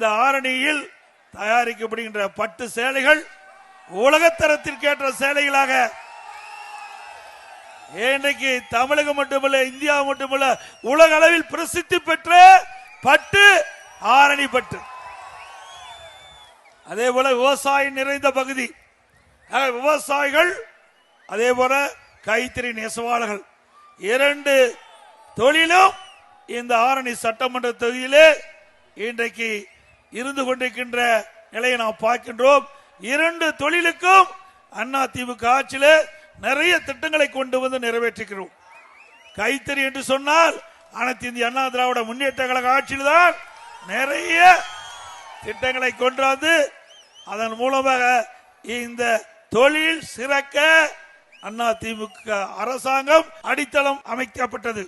இந்த ஆரணியில் தயாரிக்கப்படுகின்ற பட்டு சேலைகள் உலகத்தரத்திற்கேற்ற சேலைகளாக. இன்றைக்கு தமிழகம் மட்டுமல்ல இந்தியா மட்டுமல்ல உலக அளவில் பிரசித்தி பெற்ற பட்டு ஆரணி பட்டு. அதே போல விவசாயம் நிறைந்த பகுதி. விவசாயிகள் அதே போல கைத்தறி நெசவாளர்கள். இரண்டு தொழிலும் இந்த ஆரணி சட்டமன்ற தொகுதியிலே இன்றைக்கு இருந்து கொண்டிருக்கின்ற நிலையை நாம் பார்க்கின்றோம். இரண்டு தொழிலுக்கும் அண்ணா திமுக ஆட்சியில் நிறைய திட்டங்களை கொண்டு வந்து நிறைவேற்றுகிறோம் கைத்தறி என்று சொன்னால் அனைத்து இந்திய அண்ணா திராவிட முன்னேற்ற கழக ஆட்சியில் தான் நிறைய திட்டங்களை கொண்டு வந்து அதன் மூலமாக இந்த தொழில் சிறக்க அண்ணா திமுக அரசாங்கம் அடித்தளம் அமைக்கப்பட்டது.